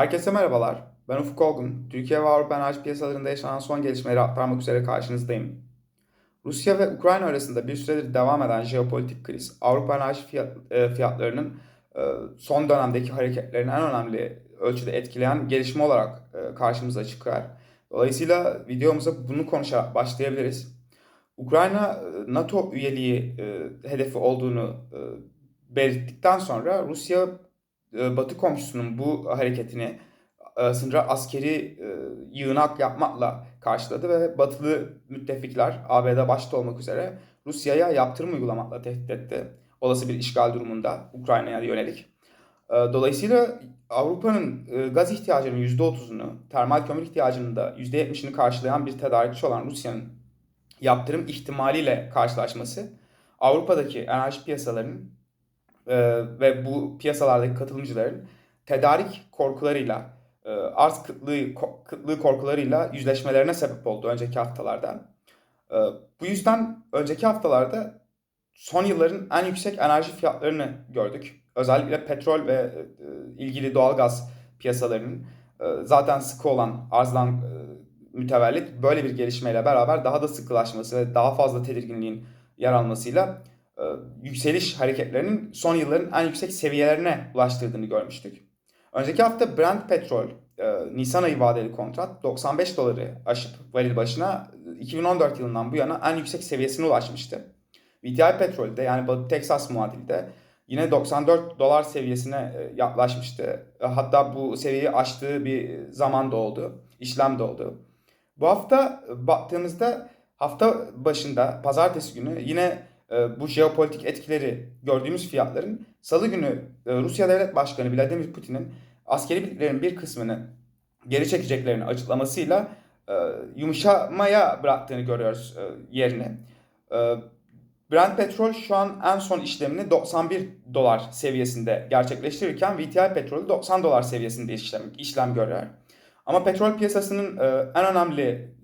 Herkese merhabalar. Ben Ufuk Olgun. Türkiye ve Avrupa enerji piyasalarında yaşanan son gelişmeleri aktarmak üzere karşınızdayım. Rusya ve Ukrayna arasında bir süredir devam eden jeopolitik kriz, Avrupa enerji fiyat, e, fiyatlarının e, son dönemdeki hareketlerini en önemli ölçüde etkileyen gelişme olarak e, karşımıza çıkar. Dolayısıyla videomuza bunu konuşarak başlayabiliriz. Ukrayna e, NATO üyeliği e, hedefi olduğunu e, belirttikten sonra Rusya Batı komşusunun bu hareketini e, sınıra askeri e, yığınak yapmakla karşıladı ve batılı müttefikler ABD başta olmak üzere Rusya'ya yaptırım uygulamakla tehdit etti. Olası bir işgal durumunda Ukrayna'ya yönelik. E, Dolayısıyla Avrupa'nın e, gaz ihtiyacının %30'unu, termal kömür ihtiyacının da %70'ini karşılayan bir tedarikçi olan Rusya'nın yaptırım ihtimaliyle karşılaşması Avrupa'daki enerji piyasalarının e, ve bu piyasalardaki katılımcıların tedarik korkularıyla, e, arz kıtlığı, kıtlığı korkularıyla yüzleşmelerine sebep oldu önceki haftalarda. E, bu yüzden önceki haftalarda son yılların en yüksek enerji fiyatlarını gördük. Özellikle petrol ve e, ilgili doğalgaz piyasalarının e, zaten sıkı olan arzdan e, mütevellit böyle bir gelişmeyle beraber daha da sıkılaşması ve daha fazla tedirginliğin yer almasıyla e, yükseliş hareketlerinin son yılların en yüksek seviyelerine ulaştırdığını görmüştük. Önceki hafta Brent petrol e, Nisan ayı vadeli kontrat 95 doları aşıp varil başına 2014 yılından bu yana en yüksek seviyesine ulaşmıştı. VTI petrolde yani Batı Texas muadilde yine 94 dolar seviyesine e, yaklaşmıştı. E, Hatta bu seviyeyi aştığı bir zaman da oldu, işlem de oldu. Bu hafta baktığımızda hafta başında pazartesi günü yine e, bu jeopolitik etkileri gördüğümüz fiyatların salı günü e, Rusya Devlet Başkanı Vladimir Putin'in askeri birliklerin bir kısmını geri çekeceklerini açıklamasıyla e, yumuşamaya bıraktığını görüyoruz e, yerini. E, Brent petrol şu an en son işlemini 91 dolar seviyesinde gerçekleştirirken VTI petrolü 90 dolar seviyesinde işlem, işlem görüyor. Ama petrol piyasasının en önemli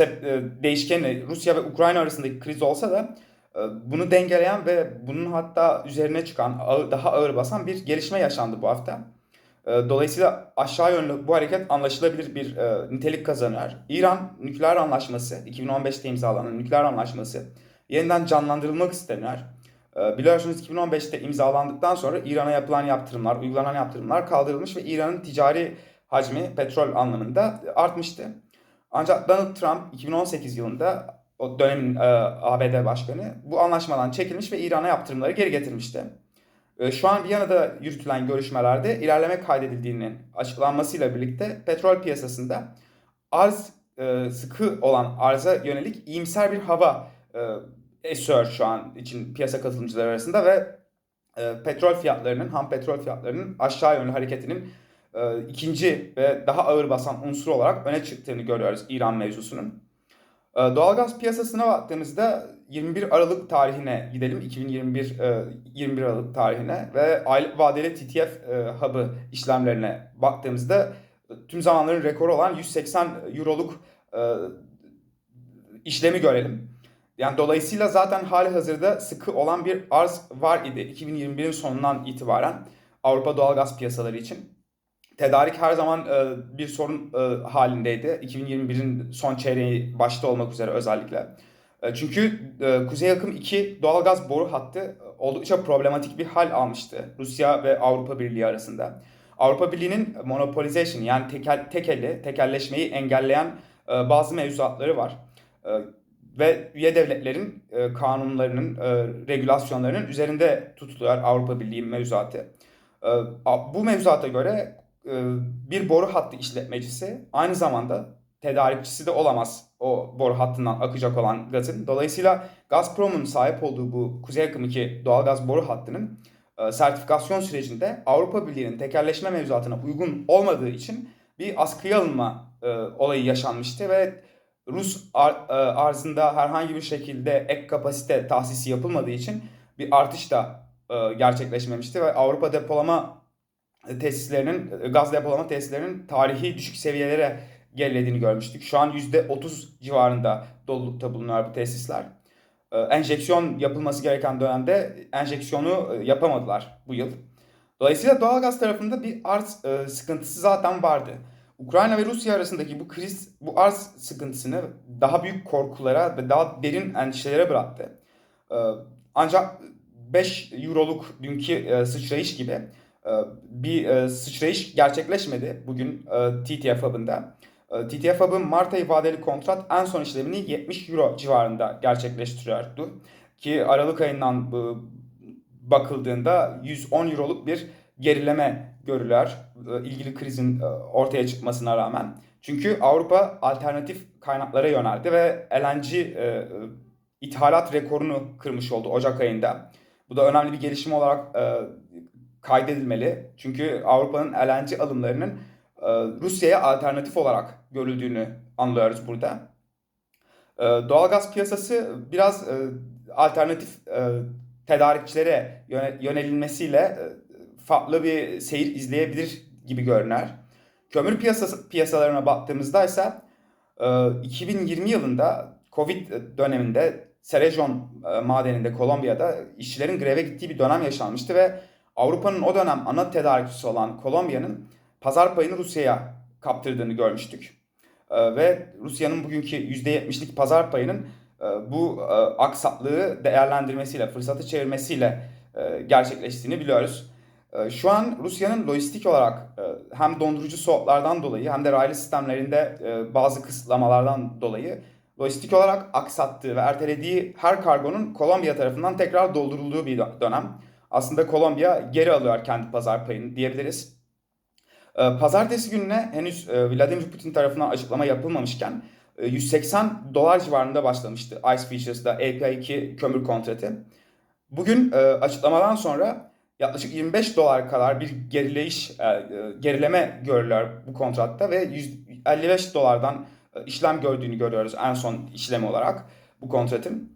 e, sep- e, Rusya ve Ukrayna arasındaki kriz olsa da e, bunu dengeleyen ve bunun hatta üzerine çıkan, daha ağır basan bir gelişme yaşandı bu hafta. Dolayısıyla aşağı yönlü bu hareket anlaşılabilir bir nitelik kazanıyor. İran nükleer anlaşması, 2015'te imzalanan nükleer anlaşması yeniden canlandırılmak isteniyor. E, Biliyorsunuz 2015'te imzalandıktan sonra İran'a yapılan yaptırımlar, uygulanan yaptırımlar kaldırılmış ve İran'ın ticari hacmi petrol anlamında artmıştı. Ancak Donald Trump 2018 yılında o dönemin e, ABD başkanı bu anlaşmadan çekilmiş ve İran'a yaptırımları geri getirmişti. E, Şu an Viyana'da yürütülen görüşmelerde ilerleme kaydedildiğinin açıklanmasıyla birlikte petrol piyasasında arz e, sıkı olan arza yönelik iyimser bir hava e, esiyor şu an için piyasa katılımcıları arasında ve e, petrol fiyatlarının, ham petrol fiyatlarının aşağı yönlü hareketinin e, ikinci ve daha ağır basan unsur olarak öne çıktığını görüyoruz İran mevzusunun. E, Doğalgaz piyasasına baktığımızda 21 Aralık tarihine gidelim. 2021 e, 21 Aralık tarihine ve aylık vadeli TTF e, hub'ı işlemlerine baktığımızda tüm zamanların rekoru olan 180 euroluk e, işlemi görelim. Yani dolayısıyla zaten hali hazırda sıkı olan bir arz var idi 2021'in sonundan itibaren Avrupa doğalgaz piyasaları için. Tedarik her zaman e, bir sorun e, halindeydi. 2021'in son çeyreği başta olmak üzere özellikle. E, çünkü e, Kuzey Akım 2 doğalgaz boru hattı e, oldukça problematik bir hal almıştı Rusya ve Avrupa Birliği arasında. Avrupa Birliği'nin monopolization yani tekel, tekelli, tekelleşmeyi engelleyen e, bazı mevzuatları var. E, ve üye devletlerin e, kanunlarının, e, regülasyonlarının üzerinde tutuluyor Avrupa Birliği mevzuatı. E, bu mevzuata göre bir boru hattı işletmecisi aynı zamanda tedarikçisi de olamaz o boru hattından akacak olan gazın. Dolayısıyla Gazprom'un sahip olduğu bu Kuzey Akım 2 doğalgaz boru hattının e, sertifikasyon sürecinde Avrupa Birliği'nin tekelleşme mevzuatına uygun olmadığı için bir askıya alınma e, olayı yaşanmıştı ve Rus ar- e, arzında herhangi bir şekilde ek kapasite tahsisi yapılmadığı için bir artış da e, gerçekleşmemişti ve Avrupa depolama tesislerinin, e, gaz depolama tesislerinin tarihi düşük seviyelere gerilediğini görmüştük. Şu an %30 civarında dolulukta bulunuyor bu tesisler. E, Enjeksiyon yapılması gereken dönemde enjeksiyonu e, yapamadılar bu yıl. Dolayısıyla doğalgaz tarafında bir arz sıkıntısı zaten vardı. Ukrayna ve Rusya arasındaki bu kriz bu arz sıkıntısını daha büyük korkulara ve daha derin endişelere bıraktı. Ancak 5 euroluk dünkü sıçrayış gibi bir e, sıçrayış gerçekleşmedi bugün e, TTF hub'ında. E, TTF hub'ın Mart ayı vadeli kontrat en son işlemini 70 euro civarında gerçekleştiriyordu. Ki Aralık ayından bakıldığında 110 euroluk bir gerileme görülüyor e, ilgili krizin ortaya çıkmasına rağmen. Çünkü Avrupa alternatif kaynaklara yöneldi ve LNG ithalat rekorunu kırmış oldu Ocak ayında. Bu da önemli bir gelişme olarak kaydedilmeli. Çünkü Avrupa'nın LNG alımlarının Rusya'ya alternatif olarak görüldüğünü anlıyoruz burada. Doğalgaz piyasası biraz alternatif tedarikçilere yönelilmesiyle farklı bir seyir izleyebilir gibi görünür. Kömür piyasası, piyasalarına baktığımızda ise 2020 yılında Covid döneminde Cerrejón madeninde Kolombiya'da işçilerin greve gittiği bir dönem yaşanmıştı ve Avrupa'nın o dönem ana tedarikçisi olan Kolombiya'nın pazar payını Rusya'ya kaptırdığını görmüştük. Ve Rusya'nın bugünkü %70'lik pazar payının bu aksaklığı değerlendirmesiyle, fırsatı çevirmesiyle gerçekleştiğini biliyoruz. Ee, şu an Rusya'nın lojistik olarak e, hem dondurucu soğuklardan dolayı hem de raylı sistemlerinde e, bazı kısıtlamalardan dolayı lojistik olarak aksattığı ve ertelediği her kargonun Kolombiya tarafından tekrar doldurulduğu bir dönem. Aslında Kolombiya geri alıyor kendi pazar payını diyebiliriz. Ee, pazartesi gününe henüz e, Vladimir Putin tarafından açıklama yapılmamışken 180 dolar civarında başlamıştı Ice Features'da API2 kömür kontratı. Bugün açıklamadan sonra yaklaşık 25 dolar kadar bir gerileyiş, e, e, gerileme görülüyor bu kontratta ve 155 dolardan e, işlem gördüğünü görüyoruz en son işlemi olarak bu kontratın.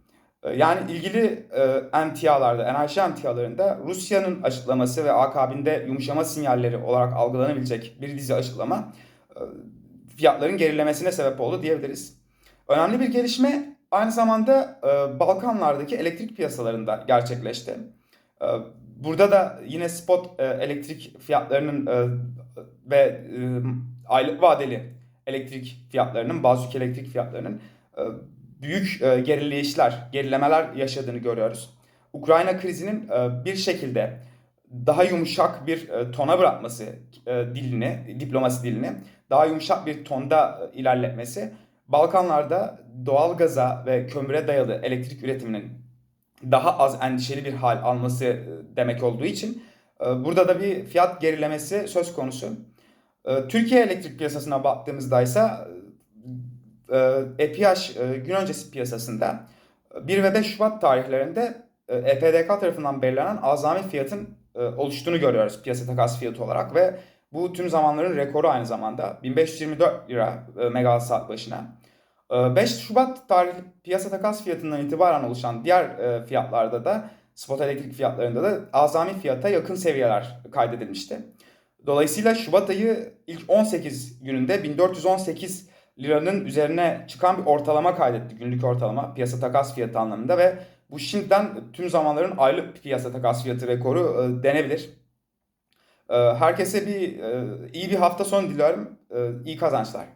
Yani ilgili emtialarda, enerji emtialarında Rusya'nın açıklaması ve akabinde yumuşama sinyalleri olarak algılanabilecek bir dizi açıklama fiyatların gerilemesine sebep oldu diyebiliriz. Önemli bir gelişme aynı zamanda Balkanlardaki elektrik piyasalarında gerçekleşti. Burada da yine spot e, elektrik fiyatlarının e, ve e, aylık vadeli elektrik fiyatlarının, bazı elektrik fiyatlarının e, büyük e, gerileyişler, gerilemeler yaşadığını görüyoruz. Ukrayna krizinin e, bir şekilde daha yumuşak bir e, tona bırakması e, dilini, diplomasi dilini, daha yumuşak bir tonda e, ilerletmesi Balkanlarda doğal gaza ve kömüre dayalı elektrik üretiminin daha az endişeli bir hal alması demek olduğu için burada da bir fiyat gerilemesi söz konusu. Türkiye elektrik piyasasına baktığımızda ise EPH gün öncesi piyasasında 1 ve 5 Şubat tarihlerinde EPDK tarafından belirlenen azami fiyatın oluştuğunu görüyoruz piyasa takas fiyatı olarak ve bu tüm zamanların rekoru aynı zamanda 1524 lira megawatt saat başına. 5 ee, Şubat tarihli piyasa takas fiyatından itibaren oluşan diğer e, fiyatlarda da spot elektrik fiyatlarında da azami fiyata yakın seviyeler kaydedilmişti. Dolayısıyla Şubat ayı ilk 18 gününde 1418 liranın üzerine çıkan bir ortalama kaydetti. Günlük ortalama piyasa takas fiyatı anlamında ve bu şimdiden tüm zamanların aylık piyasa takas fiyatı rekoru e, denebilir. E, herkese bir iyi bir hafta sonu diliyorum. İyi kazançlar.